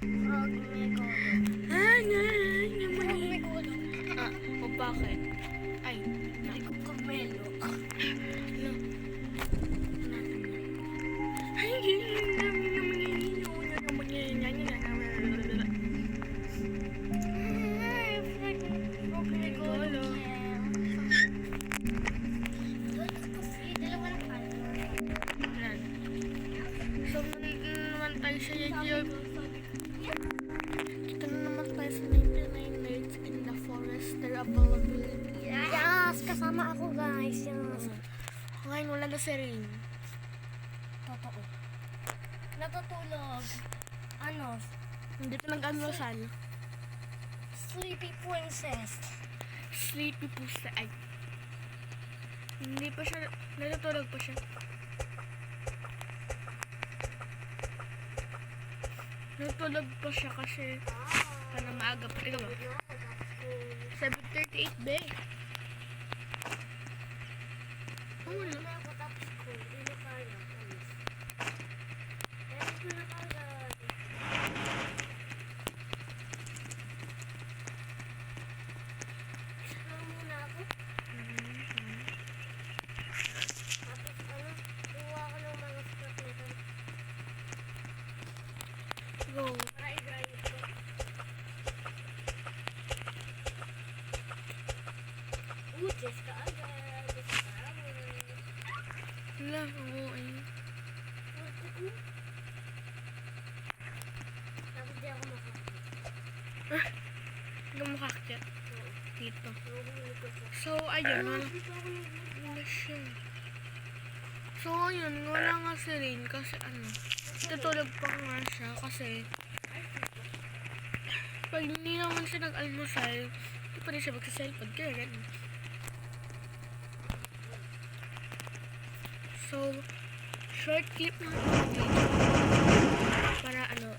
Ah, na, naman eh. Megolo. Ah, o bakit? Ay, na, Rico Camelo. no. Ay, naman naman naman Ay, Frog Frog Megolo. Kasi dalawa ng. Yan. So, nandito naman tayo sa YouTube. availability. Yes, kasama ako guys. Yes. Ngayon wala na si Rin. Totoo. Natutulog. Ano? Hindi pa nag-anwasan. Sleepy princess. Sleepy princess. Ay. Hindi pa siya, natutulog pa siya. Natulog pa siya kasi para maaga pa rin. 8 ba eh. Una. Go. Uches ka agad. Wala, oo eh. Tapos di ako makakita. Hindi mo makakyat dito. So, ayun. Wala, wala siya. So, ayun. Wala nga si Rain kasi ano. Tutulog pa nga siya kasi pag hindi naman siya nag-almusal, hindi pa rin siya magsa-cellphone. Kaya ganun. So, short clip dito. Para ano,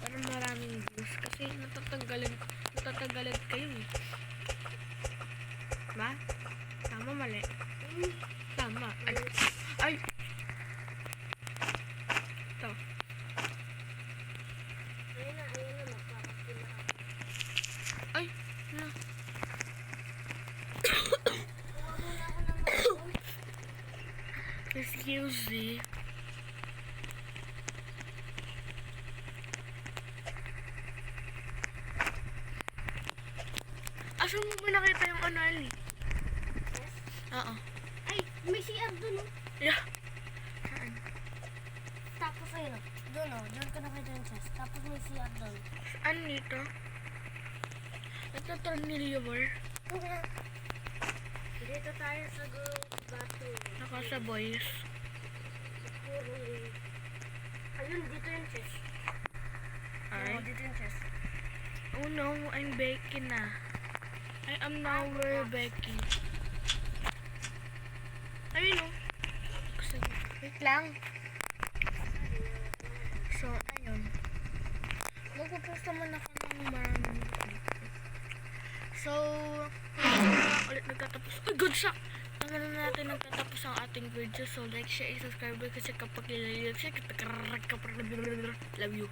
para maraming views. Kasi natatanggalan, natatanggalan kayo eh. Ba? Tama, mali. Tama. Ay. Ay. Ito. Ayun na, ayun na, magpapakita na ako. Ay. Na. Kuha muna ako ng bago. Excuse me. Asan mo ba nakita yung ano, Ali? Yes. Oo. Ay, may CR dun oh. Yeah. Saan? Tapos ayun oh. Dun oh, dun ko nakita yung chest. Tapos may CR dun. Saan dito? Ito tornilyo bar. Dito tayo sa group bathroom. Naka sa boys. Puro Ayun, dito yung chest. Chest. Oh no, I'm Becky na. I am now where Becky. Ayun oh. Kasi, wait lang. So, ayun. Magpupost naman ako ng maraming. So, uh, ulit nagtatapos. Ay, good shot! Ang ano na natin nagtatapos ang ating video. So, like, share, and subscribe kasi kapag nilalilip siya, kapag love you.